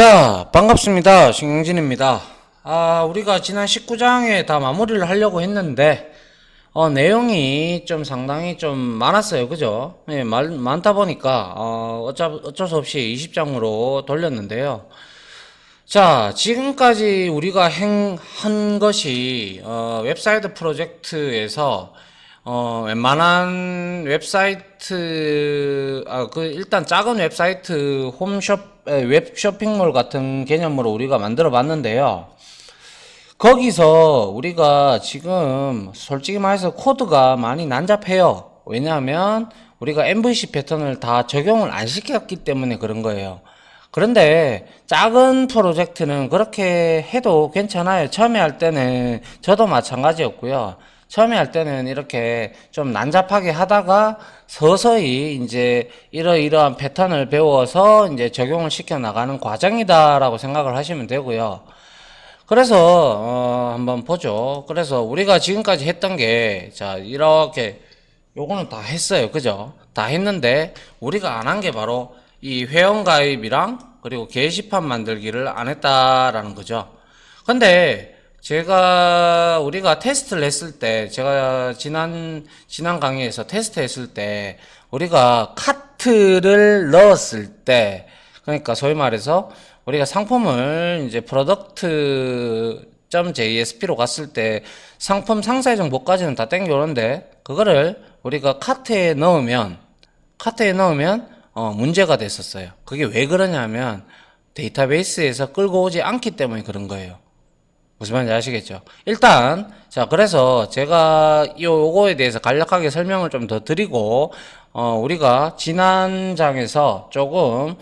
자, 반갑습니다. 신경진입니다. 아, 우리가 지난 19장에 다 마무리를 하려고 했는데, 어, 내용이 좀 상당히 좀 많았어요. 그죠? 예, 말, 많다 보니까, 어, 어쩔, 어쩔 수 없이 20장으로 돌렸는데요. 자, 지금까지 우리가 행, 한 것이, 어, 웹사이트 프로젝트에서, 어, 웬만한 웹사이트, 아, 그, 일단 작은 웹사이트, 홈숍, 에, 웹 쇼핑몰 같은 개념으로 우리가 만들어 봤는데요. 거기서 우리가 지금 솔직히 말해서 코드가 많이 난잡해요. 왜냐하면 우리가 MVC 패턴을 다 적용을 안 시켰기 때문에 그런 거예요. 그런데 작은 프로젝트는 그렇게 해도 괜찮아요. 처음에 할 때는 저도 마찬가지였고요. 처음에 할 때는 이렇게 좀 난잡하게 하다가 서서히 이제 이러이러한 패턴을 배워서 이제 적용을 시켜 나가는 과정이다라고 생각을 하시면 되고요. 그래서 어, 한번 보죠. 그래서 우리가 지금까지 했던 게 자 이렇게 요거는 다 했어요. 그죠? 다 했는데 우리가 안 한 게 바로 이 회원 가입이랑 그리고 게시판 만들기를 안 했다라는 거죠. 근데 제가 우리가 테스트를 했을 때 제가 지난 지난 강의에서 테스트 했을 때 우리가 카트를 넣었을 때 그러니까 소위 말해서 우리가 상품을 이제 product.jsp로 갔을 때 상품 상세 정보까지는 다 땡겨오는데 그거를 우리가 카트에 넣으면 카트에 넣으면 어, 문제가 됐었어요. 그게 왜 그러냐면 데이터베이스에서 끌고 오지 않기 때문에 그런 거예요. 무슨 말인지 아시겠죠? 일단 자 그래서 제가 이 요거에 대해서 간략하게 설명을 좀 더 드리고 어 우리가 지난 장에서 조금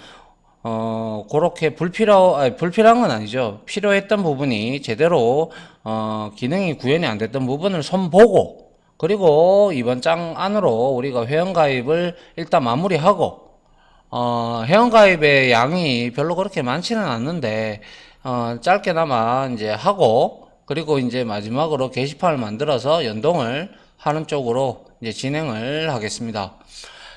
어 그렇게 불필요 아니 불필요한 건 아니죠. 필요했던 부분이 제대로 어 기능이 구현이 안 됐던 부분을 손보고 그리고 이번 장 안으로 우리가 회원 가입을 일단 마무리하고 어, 회원가입의 양이 별로 그렇게 많지는 않는데, 어, 짧게나마 이제 하고, 그리고 이제 마지막으로 게시판을 만들어서 연동을 하는 쪽으로 이제 진행을 하겠습니다.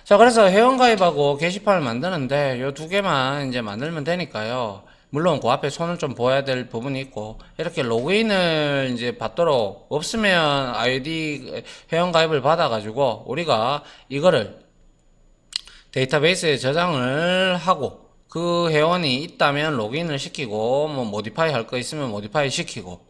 자, 그래서 회원가입하고 게시판을 만드는데, 요두 개만 이제 만들면 되니까요. 물론 그 앞에 손을 좀 보여야 될 부분이 있고, 이렇게 로그인을 이제 받도록, 없으면 아이디 회원가입을 받아가지고, 우리가 이거를 데이터베이스에 저장을 하고 그 회원이 있다면 로그인을 시키고 뭐 모디파이 할 거 있으면 모디파이 시키고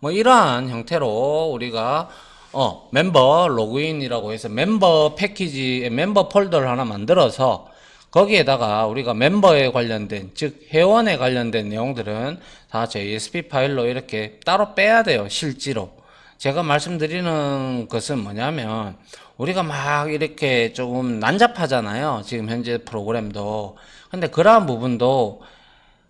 뭐 이러한 형태로 우리가 어 멤버 로그인이라고 해서 멤버 패키지 멤버 폴더를 하나 만들어서 거기에다가 우리가 멤버에 관련된 즉 회원에 관련된 내용들은 다 JSP 파일로 이렇게 따로 빼야 돼요 실제로. 제가 말씀드리는 것은 뭐냐면 우리가 막 이렇게 조금 난잡하잖아요. 지금 현재 프로그램도. 근데 그러한 부분도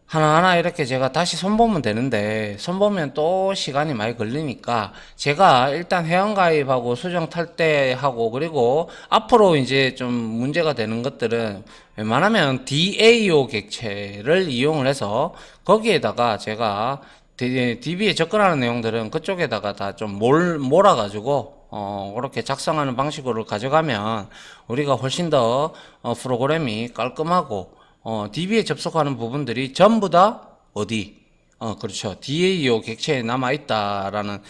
하나하나 이렇게 제가 다시 손보면 되는데 손보면 또 시간이 많이 걸리니까 제가 일단 회원가입하고 수정 탈퇴하고 그리고 앞으로 이제 좀 문제가 되는 것들은 웬만하면 DAO 객체를 이용을 해서 거기에다가 제가 DB에 접근하는 내용들은 그쪽에다가 다 좀 몰아가지고 어, 그렇게 작성하는 방식으로 가져가면 우리가 훨씬 더 어, 프로그램이 깔끔하고 어, DB에 접속하는 부분들이 전부 다 어디? 어, 그렇죠. DAO 객체에 남아 있다라는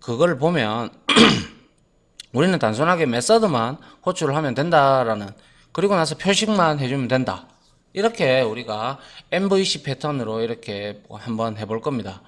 그걸 보면 우리는 단순하게 메서드만 호출을 하면 된다라는 그리고 나서 표식만 해주면 된다. 이렇게 우리가 MVC 패턴으로 이렇게 한번 해볼 겁니다.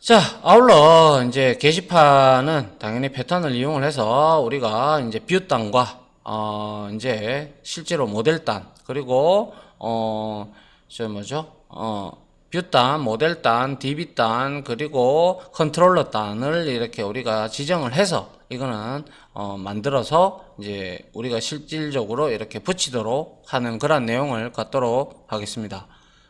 자, 아울러 이제 게시판은 당연히 패턴을 이용을 해서 우리가 이제 뷰단과 어 이제 실제로 모델단 그리고 어저 뭐죠? 어 뷰단, 모델단, DB단 그리고 컨트롤러단을 이렇게 우리가 지정을 해서 이거는 어 만들어서 이제 우리가 실질적으로 이렇게 붙이도록 하는 그런 내용을 갖도록 하겠습니다.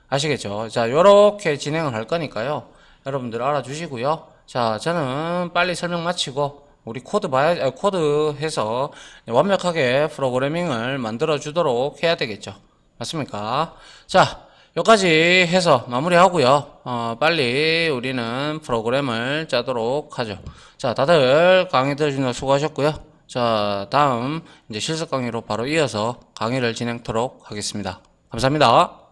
아시겠죠? 자, 요렇게 진행을 할 거니까요. 여러분들 알아주시고요. 자, 저는 빨리 설명 마치고 우리 코드 봐야 아, 코드 해서 완벽하게 프로그래밍을 만들어 주도록 해야 되겠죠. 맞습니까? 자, 여기까지 해서 마무리하고요. 어, 빨리 우리는 프로그램을 짜도록 하죠. 자, 다들 강의 들으시느라 수고하셨고요. 자, 다음 이제 실습 강의로 바로 이어서 강의를 진행토록 하겠습니다. 감사합니다.